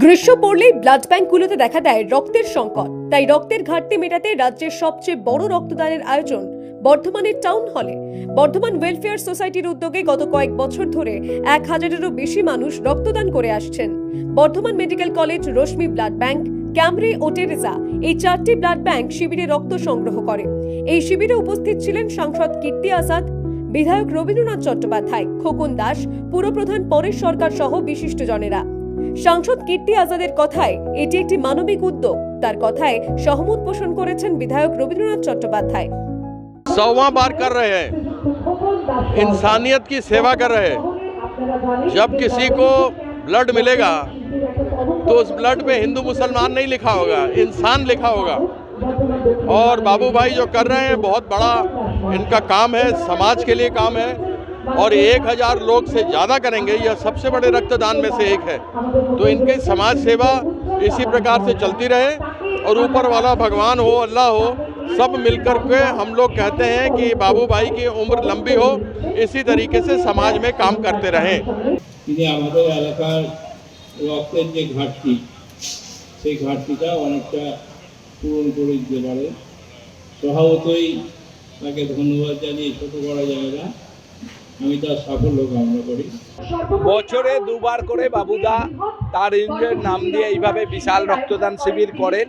গ্রীষ্ম পড়লেই ব্লাড ব্যাঙ্কগুলোতে দেখা দেয় রক্তের সংকট। তাই রক্তের ঘাটতি মেটাতে রাজ্যের সবচেয়ে বড় রক্তদানের আয়োজন বর্ধমানের টাউন হলে বর্ধমান ওয়েলফেয়ার সোসাইটির উদ্যোগে গত কয়েক বছর ধরে এক হাজারেরও বেশি মানুষ রক্তদান করে আসছেন। Bardhaman medical college, Rashmi blood bank Camry ও টেরেসা এই চারটি ব্লাড ব্যাংক শিবিরে রক্ত সংগ্রহ করে। এই শিবিরে উপস্থিত ছিলেন সাংসদ কীর্তি আজাদ, বিধায়ক রবীন্দ্রনাথ চট্টোপাধ্যায়, খোকন দাস, পুরপ্রধান পরেশ সরকার সহ বিশিষ্টজনেরা। সাংসদ কীর্তি আজাদের কথায় এটি একটি মানবিক উদ্যোগ তার কথায় সহমত পোষণ করেছেন বিধায়ক রবীন্দ্রনাথ চট্টোপাধ্যায় सौवा बार कर रहे हैं इंसानियत की सेवा कर रहे हैं जब किसी को ब्लड मिलेगा तो उस ब्लड पे हिंदू मुसलमान नहीं लिखा होगा इंसान लिखा होगा और बाबू भाई जो कर रहे हैं बहुत बड़ा इनका काम है समाज के लिए काम है और एक हजार लोग से ज़्यादा करेंगे यह सबसे बड़े रक्तदान में से एक है तो इनकी समाज सेवा इसी प्रकार से चलती रहे और ऊपर वाला भगवान हो अल्लाह हो सब मिलकर के हम लोग कहते हैं कि बाबू भाई की उम्र लंबी हो इसी तरीके से समाज में काम करते रहें তিনি আমাদের এলাকার রক্তের যে ঘাটতি সেই ঘাটতিটা অনেকটা পূরণ করে দিতে পারে স্বভাবতই তাকে ধন্যবাদ জানিয়ে ছোটো করা যায় না সাফল্য কামনা করি। বছরে দুবার করে বাবুদা তার ইন্দ্রের নাম দিয়ে এইভাবে বিশাল রক্তদান শিবির করেন।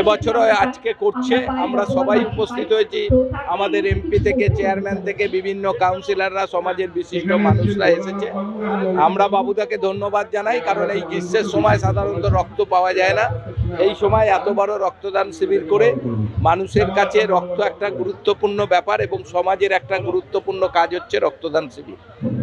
এবছরও আজকে করছে। আমরা সবাই উপস্থিত হয়েছি। আমাদের এমপি থেকে, চেয়ারম্যান থেকে, বিভিন্ন কাউন্সিলররা, সমাজের বিশিষ্ট মানুষরা এসেছে। আমরা বাবুদাকে ধন্যবাদ জানাই, কারণ এই গ্রীষ্মের সময় সাধারণত রক্ত পাওয়া যায় না। এই সময় এত বড় রক্তদান শিবির করে মানুষের কাছে রক্ত একটা গুরুত্বপূর্ণ ব্যাপার এবং সমাজের একটা গুরুত্বপূর্ণ কাজ হচ্ছে রক্তদান শিবির।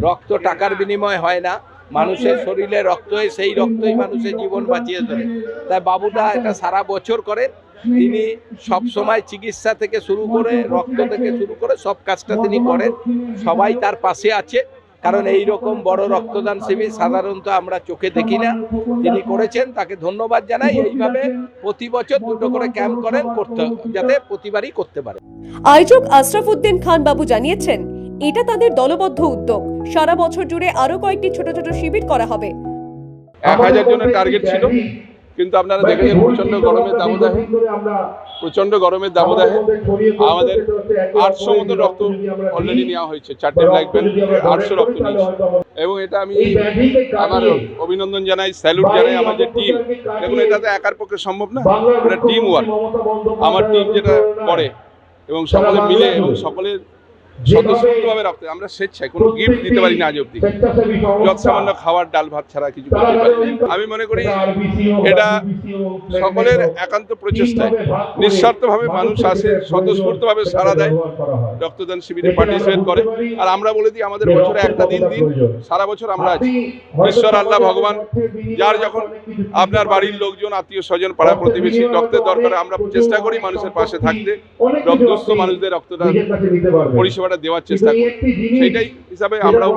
রক্ত টাকার বিনিময় হয় না, মানুষের শরীরে রক্ত সেই রক্তই মানুষের জীবন বাঁচিয়ে তোলে। তাই বাবুদা এটা সারা বছর করেন, তিনি সব সময় চিকিৎসা থেকে শুরু করে, রক্ত থেকে শুরু করে সব কাজটা তিনি করেন। সবাই তার পাশে আছে কারণ এই রকম বড় রক্তদান শিবির সাধারণত আমরা চোখে দেখি না। তিনি করেছেন তাকে ধন্যবাদ জানাই। এইভাবে প্রতি বছর দুটো করে ক্যাম্প করেন করতে যাতে প্রতিবারই করতে পারে। আয়োজক আশরাফুদ্দিন খান বাবু জানিয়েছেন এটা তাদের দলবদ্ধ উদ্যোগ। সারা বছর জুড়ে আরও কয়েকটি ছোট ছোট শিবির করা হবে। এক হাজার জনের টার্গেট ছিল। কিন্তু আপনারা দেখেছেন প্রচণ্ড গরমের দাবদাহে প্রচণ্ড গরমের দাবদাহে আমাদের আটশো মতো রক্ত অলরেডি নেওয়া হয়েছে চারটে ব্ল্যাক ব্যান্ড আটশো রক্ত নিয়েছে। এবং এটা আমি আমার অভিনন্দন জানাই স্যালুট জানাই আমার যে টিম দেখুন এটা তো একার পক্ষে সম্ভব না। এটা টিম ওয়ার্ক আমার টিম যেটা করে এবং সকলে মিলে এবং সকলের স্বতঃস্ফূর্তভাবে রক্ত আমরা স্বেচ্ছায় কোনো গিফট দিতে পারি না আজ অব্দি যত সামান্য খাবার ডাল ভাত ছাড়া কিছু করতে পারি আমি মনে করি এটা সকলের একান্ত প্রচেষ্টায়। নিঃস্বার্থভাবে মানুষ আসে স্বতঃস্ফূর্তভাবে সারা দেয়। রক্তদান শিবিরে পার্টিসিপেট করে। আর আমরা বলে দিই আমাদের বছরে একটা দিন দিন সারা বছর আমরা আছি। ঈশ্বর আল্লাহ ভগবান যার যখন আপনার বাড়ির লোকজন আত্মীয় স্বজন পাড়া প্রতিবেশী রক্তের দরকার আমরা চেষ্টা করি মানুষের পাশে থাকতে। রক্তস্থ মানুষদের রক্তদান পরিষেবাটা দেওয়ার চেষ্টা করি। সেইটাই হিসাবে আমরাও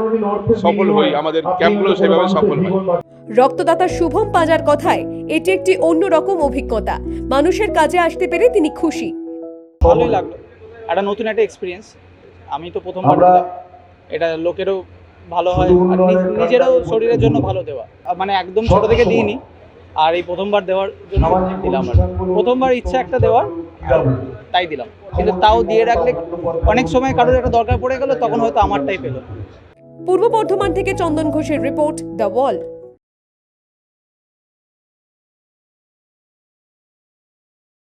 সফল হই আমাদের ক্যাম্পগুলো সেভাবে সফল হয়। রক্তদাতা শুভম পাজার কথায় এটি একটি অন্যরকম অভিজ্ঞতা। মানুষের কাজে আসতে পেরে তিনি খুশি। ভালোই লাগল। একটা নতুন একটা এক্সপিরিয়েন্স আমি তো প্রথমবার এটা লোকেরও ভালো হয় আর নিজেরও শরীরের জন্য ভালো দেওয়া। মানে একদম ছোট থেকে দিইনি আর এই প্রথমবার দেওয়ার জন্য দিলাম আর প্রথমবার ইচ্ছা একটা দেওয়ার তাই দিলাম। কিন্তু তাও দিয়ে রাখলে অনেক সময় কারোর একটা দরকার পড়ে গেল তখন হয়তো আমারটাই পেল। পূর্ব বর্ধমান থেকে চন্দন ঘোষের রিপোর্ট দ্য ওয়াল